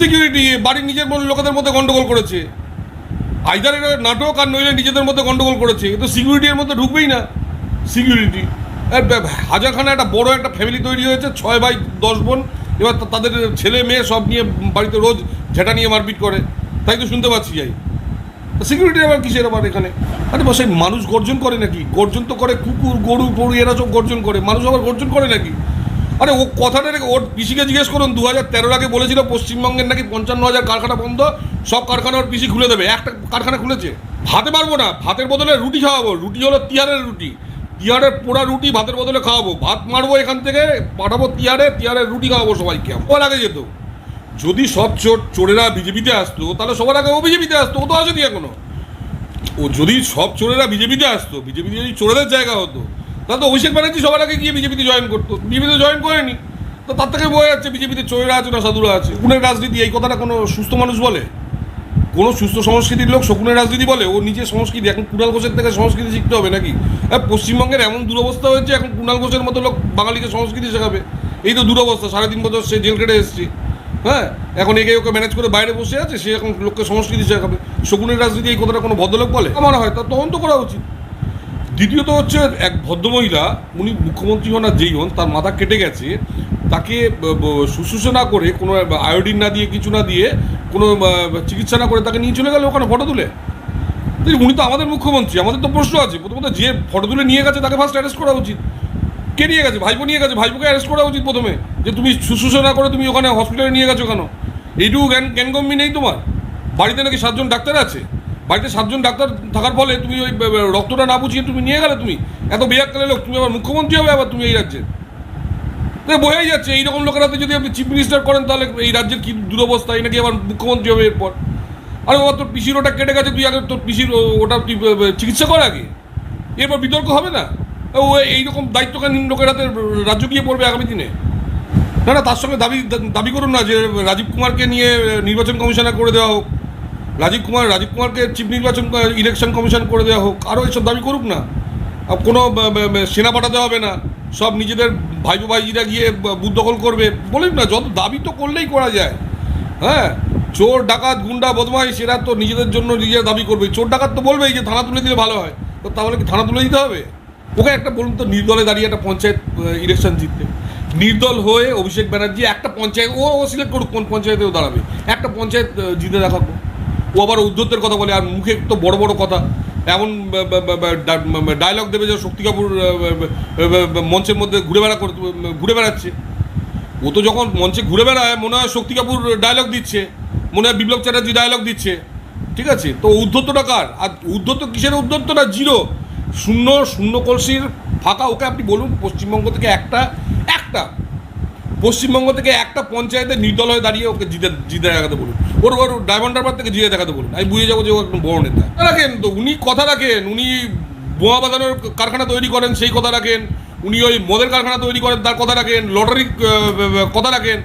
Security বাড়ির নিজের লোকেদের মধ্যে গন্ডগোল করেছে। আইদার এটা নাটক আর নইলে নিজেদের মধ্যে গন্ডগোল করেছে। তো সিকিউরিটির মধ্যে ঢুকবেই না। সিকিউরিটি হাজারখানা একটা বড় একটা ফ্যামিলি তৈরি হয়েছে, ছয় ভাই, দশ বোন। এবার তাদের ছেলে, মেয়ে সব নিয়ে বাড়িতে রোজ ঝেঁটা নিয়ে মারপিট করে। তাই তো শুনতে পাচ্ছি যাই। সিকিউরিটি আবার কিসের আবার এখানে? আরে বসে মানুষ গর্জন করে নাকি? গর্জন তো করে কুকুর, গরু গরু এরা সব গর্জন করে। মানুষ আবার গর্জন করে নাকি? আরে ও কথাটা ওর পিসিকে জিজ্ঞেস করুন দু হাজার তেরোর আগে বলেছিল পশ্চিমবঙ্গের নাকি পঞ্চান্ন হাজার কারখানা বন্ধ, সব কারখানা ওর পিসি খুলে দেবে, একটা কারখানা খুলেছে। ভাতে পারব না, ভাতের বদলে রুটি খাওয়াবো, রুটি হলো তিহারের রুটি। তিহারের পোড়া রুটি ভাতের বদলে খাওয়াবো, ভাত মারবো এখান থেকে, পাঠাবো তিহারে, তিহারের রুটি খাওয়াবো সবাইকে ও লাগে যেত। যদি সব চোর, চোরেরা বিজেপিতে আসতো, তাহলে সবার আগে ও বিজেপিতে আসতো, ও তো আসেনি এখনও। ও যদি সব চোরেরা বিজেপিতে আসতো, বিজেপিতে যদি চোরেদের জায়গা হতো তাহলে তো অভিষেক ব্যানার্জি সবার আগে গিয়ে বিজেপিতে জয়েন করতো। বিজেপিতে জয়েন করেনি। তো তার থেকে বোঝা যাচ্ছে বিজেপিতে চোরেরা আছে না সাধুরা আছে। শকুনের রাজনীতি, এই কথাটা কোনো সুস্থ মানুষ বলে? কোনো সুস্থ সংস্কৃতির লোক শকুনের রাজনীতি বলে? ও নিজের সংস্কৃতি, এখন কুণাল ঘোষের থেকে সংস্কৃতি শিখতে হবে নাকি? পশ্চিমবঙ্গের এমন দুরবস্থা হয়েছে, এখন কুণাল ঘোষের মতো লোক বাঙালিকে সংস্কৃতি শেখাবে। এই তো দুরবস্থা সাড়ে তিন বছর সে জেল কেটে এসেছে। হ্যাঁ এখন একে ওকে ম্যানেজ করে বাইরে বসে আছে, সে এখন লোককে সংস্কৃতি শেখাবে। শকুনের রাজনীতি এই কথাটা কোনো ভদ্রলোক বলে? আমার হয় তার তদন্ত করা উচিত। দ্বিতীয়ত হচ্ছে এক ভদ্রমহিলা, উনি মুখ্যমন্ত্রী হন আর যেই হন, তার মাথা কেটে গেছে। তাকে শুশ্রূষা না করে কোনো আয়োডিন না দিয়ে, কিছু না দিয়ে, কোনো চিকিৎসা না করে তাকে নিয়ে চলে গেল ওখানে ফটো তুলে। উনি তো আমাদের মুখ্যমন্ত্রী, আমাদের তো প্রশ্ন আছে। প্রথমত যে ফটো তুলে নিয়ে গেছে, তাকে ফার্স্ট অ্যারেস্ট করা উচিত। কে নিয়ে গেছে? ভাইপো নিয়ে গেছে। ভাইপোকে অ্যারেস্ট করা উচিত প্রথমে, যে তুমি শুশ্রূষা না করে তুমি ওখানে হসপিটালে নিয়ে গেছো কেন? এইটুকু জ্ঞান জ্ঞানগম্যি নেই তোমার? বাড়িতে নাকি সাতজন ডাক্তার আছে? বাড়িতে সাতজন ডাক্তার থাকার ফলে তুমি ওই রক্তটা না বুঝিয়ে তুমি নিয়ে গেলে তুমি? এত বেয়াক্কালে লোক, তুমি আবার মুখ্যমন্ত্রী হবে, আবার তুমি এই রাজ্যে? তো বোঝাই যাচ্ছে, এইরকম লোকের হাতে যদি আপনি চিফ মিনিস্টার করেন, তাহলে এই রাজ্যের কি দুরবস্থা? এই নাকি আবার মুখ্যমন্ত্রী হবে এরপর? আরে বাবা, তোর পিসির ওটা কেটে গেছে, তুই আগে তোর পিসির ওটা তুই চিকিৎসা কর আগে। এরপর বিতর্ক হবে না? ও এইরকম দায়িত্বকালীন লোকের হাতে রাজ্য গিয়ে পড়বে আগামী দিনে? না না, তার সঙ্গে দাবি দাবি করুন না যে রাজীব কুমারকে নিয়ে নির্বাচন কমিশনার করে দেওয়া হোক। রাজীব কুমার, রাজীব কুমারকে চিফ নির্বাচন ইলেকশন কমিশন করে দেওয়া হোক আরও এসব দাবি করুক না। কোনো সেনা পাঠাতে হবে না। সব নিজেদের ভাইপো ভাইজিরা গিয়ে, ব- বুথ দখল করবে। বলুন না, যত দাবি তো করলেই করা যায়। হ্যাঁ? চোর, ডাকাত, গুন্ডা, বদমাইশ, এরা তো নিজেদের জন্য নিজেরা দাবি করবে। চোর, ডাকাত তো বলবেই যে থানা তুলে দিলে ভালো হয়। তো তাহলে কি থানা তুলে দিতে হবে? ওকে একটা বলুন তো, নির্দলে দাঁড়িয়ে একটা পঞ্চায়েত ইলেকশন জিততে। নির্দল হয়ে অভিষেক ব্যানার্জি একটা পঞ্চায়েত, ও ও সিলেক্ট করুক কোন পঞ্চায়েতেও দাঁড়াবে। একটা পঞ্চায়েত জিতে দেখাবো ও আবার উদ্ধত্তের কথা বলে, আর মুখে তো বড় বড় কথা। এমন ডায়লগ দেবে যে শক্তি কাপুর মঞ্চের মধ্যে ঘুরে বেড়া ঘুরে বেড়াচ্ছে। ও তো যখন মঞ্চে ঘুরে বেড়ায়, মনে হয় শক্তি কাপুর ডায়লগ দিচ্ছে, মনে হয় বিপ্লব চ্যাটার্জি ডায়লগ দিচ্ছে। ঠিক আছে? তো উদ্ধত্তটা কার? আর উদ্ধত্ত কিসের উদ্ধত্তটা জিরো? শূন্য শূন্য কলসির ফাঁকা, ওকে আপনি বলুন, পশ্চিমবঙ্গ থেকে একটা একটা। পশ্চিমবঙ্গ থেকে একটা পঞ্চায়েতে নির্দল হয়ে দাঁড়িয়ে ওকে জিতে জিতে দেখাতে বলুন। ওর ওর ডায়মন্ড থেকে জিতে দেখাতে বলুন। আমি বুঝে যাব যে ও একদম বড় নেতা। রাখেন তো, উনি কথা রাখেন, উনি বোমা বাঁধানোর কারখানা তৈরি করেন, সেই কথা রাখেন। উনি ওই মদের কারখানা তৈরি করেন, তার কথা রাখেন। লটারি কথা রাখেন।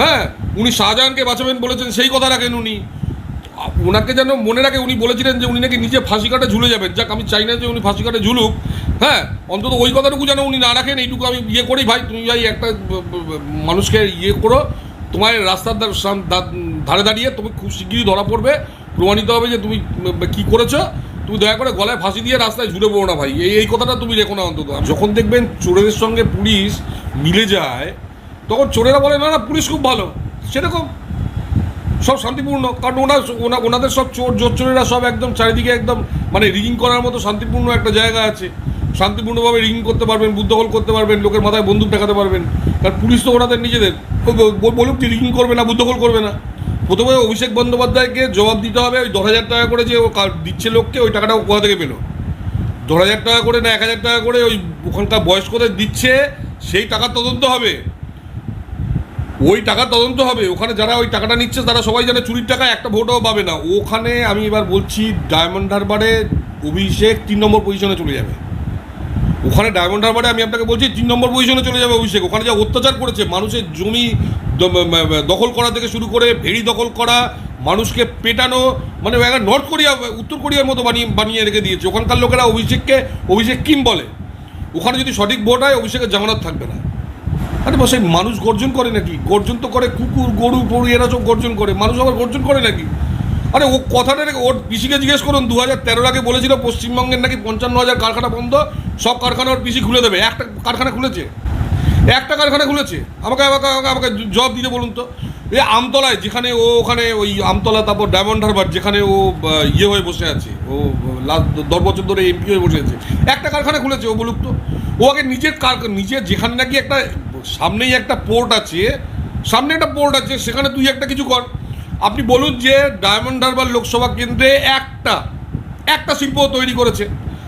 হ্যাঁ উনি শাহজাহানকে বাঁচাবেন বলেছেন, সেই কথা রাখেন উনি। ওনাকে যেন মনে রাখে, উনি বলেছিলেন যে উনি নাকি নিজে ফাঁসি কাটে ঝুলে যাবেন। যাক, আমি চাই না যে উনি ফাঁসি কাটে ঝুলুক। হ্যাঁ অন্তত ওই কথাটুকু যেন উনি না রাখেন, এইটুকু আমি ইয়ে করি ভাই। তুমি ভাই একটা মানুষকে ইয়ে করো তোমার রাস্তার ধার- দাঁড়িয়ে তুমি খুব শিগগিরই ধরা পড়বে। প্রমাণিত হবে যে তুমি কি করেছ। তুমি দয়া করে গলায় ফাঁসি দিয়ে রাস্তায় ঝুলে পড়ো না ভাই। এই এই কথাটা তুমি রেখো না অন্তত। যখন দেখবেন চোরেদের সঙ্গে পুলিশ মিলে যায়, তখন চোরেরা বলে, না না, পুলিশ খুব ভালো। সেরকম। সব শান্তিপূর্ণ। কারণ ওনার ওনা- ওনাদের সব চোর, জোর চোরেরা সব একদম চারিদিকে একদম মানে রিগিং করার মতো শান্তিপূর্ণ একটা জায়গা আছে। শান্তিপূর্ণভাবে রিগিং করতে পারবেন বুদ্ধকল করতে পারবেন, লোকের মাথায় বন্দুক দেখাতে পারবেন। কারণ পুলিশ তো ওনাদের নিজেদের। বলুক যে রিগিং করবে না বুদ্ধকল করবে না। প্রথমে অভিষেক বন্দ্যোপাধ্যায়কে জবাব দিতে হবে, ওই দশ হাজার টাকা করে যে ও দিচ্ছে লোককে, ওই টাকাটা ও কোথা থেকে পেল? দশ হাজার টাকা করে না, এক হাজার টাকা করে ওই ওখানকার বয়স্কদের দিচ্ছে, সেই টাকার তদন্ত হবে। ওই টাকা তদন্ত হবে। ওখানে যারা ওই টাকাটা নিচ্ছে, তারা সবাই জানে চুরির টাকা, একটা ভোটও পাবে না। ওখানে আমি এবার বলছি, ডায়মন্ড হারবারে অভিষেক তিন নম্বর পজিশনে চলে যাবে। ওখানে ডায়মন্ড হারবারে আমি আপনাকে বলছি, তিন নম্বর পজিশনে চলে যাবে অভিষেক। ওখানে যা অত্যাচার করেছে, মানুষের জমি দখল করা থেকে শুরু করে ভেড়ি দখল করা, মানুষকে পেটানো মানে নর্থ কোরিয়া উত্তর কোরিয়ার মতো বানিয়ে বানিয়ে রেখে দিয়েছে। ওখানকার লোকেরা অভিষেককে, অভিষেক কিম বলে। ওখানে যদি সঠিক ভোট হয়, অভিষেকের জামানত থাকবে না। আরে বসে মানুষ গর্জন করে নাকি? গর্জন তো করে কুকুর, গরু গরু, এরা সব গর্জন করে। মানুষ আবার গর্জন করে নাকি? আরে ও কথাটা ওর পিসিকে জিজ্ঞেস করুন দু হাজার তেরোর আগে বলেছিল পশ্চিমবঙ্গের নাকি পঞ্চান্ন হাজার কারখানা বন্ধ, সব কারখানা ওর পিসি খুলে দেবে। একটা কারখানা খুলেছে? একটা কারখানা খুলেছে? আমাকে আমাকে আমাকে আমাকে জবাব দিতে বলুন তো। এই আমতলায়, যেখানে ও ওখানে ওই আমতলা, তারপর ডায়মন্ড হারবার, যেখানে ও ইয়ে হয়ে বসে আছে। ও, লাস্ট দশ বছর ধরে এমপি হয়ে বসে আছে। একটা কারখানা খুলেছে, ও বলুক তো। ও আগে নিজের কার নিজের যেখানে নাকি একটা সামনেই একটা পোর্ট আছে, সামনে একটা পোর্ট আছে, সেখানে তুই একটা কিছু কর। আপনি বলুন যে ডায়মন্ড হারবার লোকসভা কেন্দ্রে একটা একটা শিল্প তৈরি করেছে।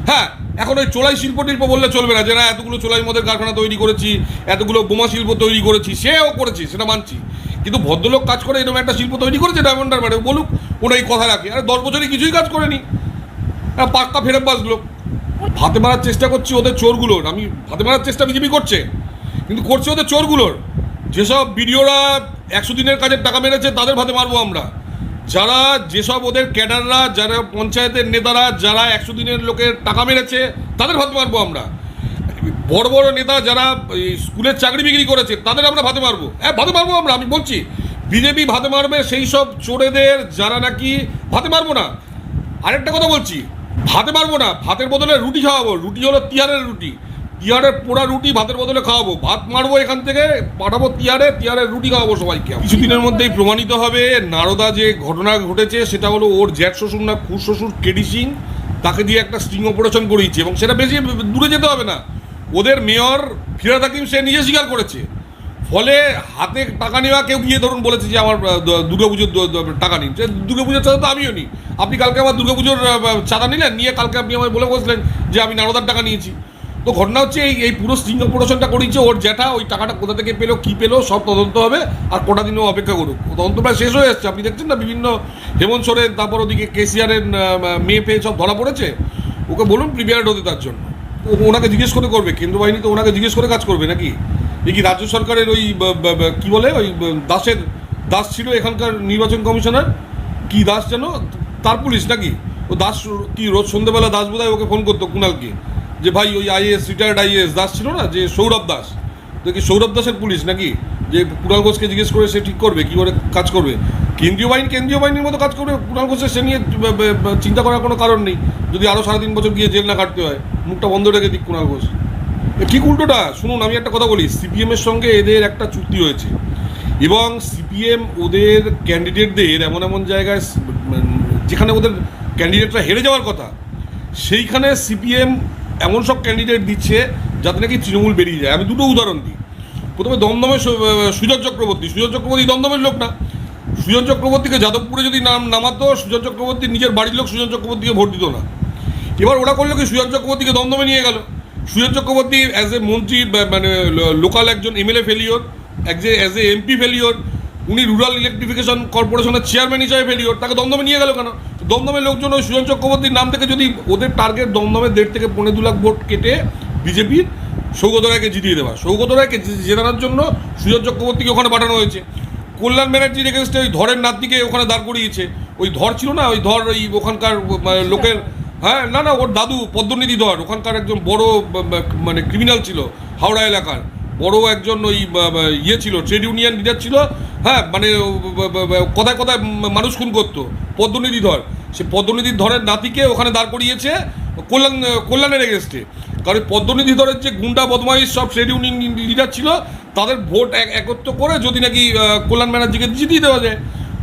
হ্যাঁ এখন ওই চোলাই শিল্প টিল্প বললে চলবে না যে না, এতগুলো চোলাই মদের কারখানা তৈরি করেছি, এতগুলো বোমা শিল্প তৈরি করেছি, সেও করেছি, সেটা মানছি। কিন্তু ভদ্রলোক কাজ করে এরকম একটা শিল্প তৈরি করেছে ডায়মন্ড হারবারে, বলুক ওরা এই কথা রাখে। আরে দশ বছরে কিছুই কাজ করেনি। পাক্কা ফেরত বাসগুলো ভাতে মারার চেষ্টা করছি ওদের চোরগুলোর, আমি ভাতে মারার চেষ্টা বিজেপি করছে, কিন্তু করছে ওদের চোরগুলোর। যেসব বিডিওরা একশো দিনের কাজের টাকা মেরেছে, তাদের ভাতে মারবো আমরা। যারা যেসব ওদের ক্যাডাররা, যারা পঞ্চায়েতের নেতারা, যারা একশো দিনের লোকের টাকা মেরেছে, তাদের ভাতে মারবো আমরা। বড় বড় নেতা যারা স্কুলের চাকরি বিক্রি করেছে, তাদের আমরা ভাতে মারবো। হ্যাঁ ভাতে মারবো আমরা, আমি বলছি। বিজেপি ভাতে মারবে, সেই সব চোরেদের যারা নাকি ভাতে মারবো না। আরেকটা কথা বলছি, ভাতে মারবো না, ভাতের বদলে রুটি খাওয়াবো। রুটি হলো তিহারের রুটি। তিহারের পোড়া রুটি ভাতের বদলে খাওয়াবো। ভাত মারবো এখান থেকে, পাঠাবো তিয়ারে তিহারের রুটি খাওয়াবো সবাইকে। কিছুদিনের মধ্যেই প্রমাণিত হবে নারদা যে ঘটনা ঘটেছে, সেটা হলো ওর জ্যাঠ শ্বশুর না খুশ শ্বশুর কেডি সিং, তাকে দিয়ে একটা স্টিং অপারেশন করিয়েছে এবং সেটা বেশি দূরে যেতে হবে না। ওদের মেয়র ফিরাদ হাকিম সে নিজে স্বীকার করেছে। ফলে হাতে টাকা নেওয়া কেউ গিয়ে ধরুন বলেছে যে আমার দুর্গাপুজোর টাকা নিন দুর্গাপুজোর চাঁদা তো আমিও নিই। আপনি কালকে আমার দুর্গাপুজোর চাঁদা নিলেন, নিয়ে কালকে আপনি আমায় বলে বসলেন যে আমি নারদার টাকা নিয়েছি। তো ঘটনা হচ্ছে এই এই পুরো স্টিং অপারেশনটা করিয়েছে ওর জ্যাঠা, ওই টাকাটা কোথা থেকে পেল, কী পেল, সব তদন্ত হবে, আর কটা দিনও অপেক্ষা করুক। তদন্ত প্রায় শেষ হয়ে যাচ্ছে। আপনি দেখছেন না বিভিন্ন হেমন্ত সোরেন, তারপর ওদিকে কেসিআরের মেয়ে পেয়ে সব ধরা পড়েছে? ওকে বলুন প্রিপেয়ার্ড হতে তার জন্য। ওনাকে জিজ্ঞেস করে করবে কেন্দ্র বাহিনী তো ওনাকে জিজ্ঞেস করে কাজ করবে নাকি? কি রাজ্য সরকারের ওই কি বলে, ওই দাসের, দাস ছিল এখানকার নির্বাচন কমিশনার? কি দাস যেন? তার পুলিশ নাকি? ও দাস কি রোজ সন্ধ্যেবেলা দাস বোধহয় ওকে ফোন করতো কুণালকে। যে ভাই ওই আইএস রিটায়ার্ড আইএস, দাস ছিল না? যে সৌরভ দাস। তো কি সৌরভ দাসের পুলিশ নাকি? যে কুণাল ঘোষকে জিজ্ঞেস করে সে ঠিক করবে, কী করে কাজ করবে? কেন্দ্রীয় বাহিনী, কেন্দ্রীয় বাহিনীর মতো কাজ করবে, কুণাল ঘোষের সে নিয়ে চিন্তা করার কোনো কারণ নেই। যদি আরও সাড়ে তিন বছর গিয়ে জেল না কাটতে হয়, মুখটা বন্ধ রেখে দিক কুণাল ঘোষ। ঠিক উল্টোটা, শুনুন, আমি একটা কথা বলি সিপিএমের সঙ্গে এদের একটা চুক্তি হয়েছে। এবং সিপিএম ওদের ক্যান্ডিডেটদের এমন এমন জায়গায় যেখানে ওদের ক্যান্ডিডেটরা হেরে যাওয়ার কথা, সেইখানে সিপিএম এমন সব ক্যান্ডিডেট দিচ্ছে যাতে নাকি তৃণমূল বেরিয়ে যায়। আমি দুটো উদাহরণ দিই। প্রথমে দমদমে সু- সুজন চক্রবর্তী। সুজন চক্রবর্তী দমদমের লোক না। সুজন চক্রবর্তীকে যাদবপুরে যদি নাম নামাতো, সুজন চক্রবর্তী নিজের বাড়ির লোক সুজন চক্রবর্তীকে ভোট দিত না। এবার ওরা করল কি? সুজন চক্রবর্তীকে দমদমে নিয়ে গেল। সুজন চক্রবর্তী অ্যাজ এ মন্ত্রী মানে লোকাল একজন MLA failure as a as a MP failure উনি রুরাল ইলেকট্রিফিকেশন কর্পোরেশনের চেয়ারম্যান হিসাবে ফেলিওর তাকে দমদমে নিয়ে গেল কেন? দমদমের লোকজন ওই সুজন চক্রবর্তীর নাম থেকে যদি ওদের টার্গেট দমদমের দেড় থেকে পনেরো দু লাখ ভোট কেটে বিজেপির সৌগত রায়কে জিতিয়ে দেওয়া। সৌগত রায়কে জেতানোর জন্য সুজন চক্রবর্তীকে ওখানে পাঠানো হয়েছে। কল্যাণ ব্যানার্জির এগেনস্টে ওই ধরের নাতনিকে ওখানে দাঁড় করিয়েছে। ওই ধর ছিল না, ওই ধর ওই ওখানকার লোকের হ্যাঁ না না, ওর দাদু পদ্মনিধি ধর, ওখানকার একজন বড় মানে ক্রিমিনাল ছিল হাওড়া এলাকার। বড় একজন ওই ইয়ে ছিল ট্রেড ইউনিয়ন লিডার ছিল হ্যাঁ মানে কথায় কথায় মানুষ খুন করতো। পদ্মনিধি ধর। সে পদ্মনিধি ধরের নাতিকে ওখানে দাঁড় করিয়েছে, কল্যাণ, কল্যাণের এগেনস্টে কারণ ওই পদ্মনিধি ধরের যে গুন্ডা বদমাইশ সব ট্রেড ইউনিয়ন লিডার ছিল, তাদের ভোট এক, একত্র করে যদি নাকি কল্যাণ ব্যানার্জিকে জিতিয়ে দেওয়া যায়।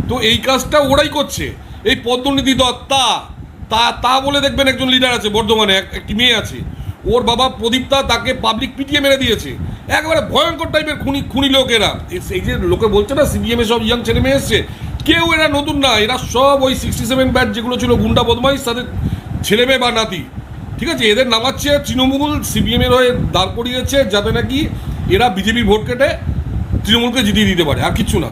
তো এই কাজটা ওরাই করছে। এই পদ্মনিধি দত্তা তা তা বলে দেখবেন একজন লিডার আছে বর্ধমানে, এক- একটি মেয়ে আছে। ওর বাবা প্রদীপ্তা তাকে পাবলিক পিটিয়ে মেরে দিয়েছে। একেবারে ভয়ঙ্কর টাইপের খুনি খুনি লোক এরা। এই- এই যে লোকে বলছে না সিবিএমে সব ইয়াং ছেলে মেয়ে এসছে। কেউ এরা নতুন না, এরা সব ওই সিক্সটি সেভেন ব্যাচ যেগুলো ছিল গুন্ডা বদমাইশ, তাদের ছেলে মেয়ে বা নাতি। ঠিক আছে? এদের নামাচ্ছে, তৃণমূল সিপিএমের হয়ে দাঁড় করিয়েছে যাতে নাকি এরা বিজেপি ভোট কেটে তৃণমূলকে জিতিয়ে দিতে পারে, আর কিছু না।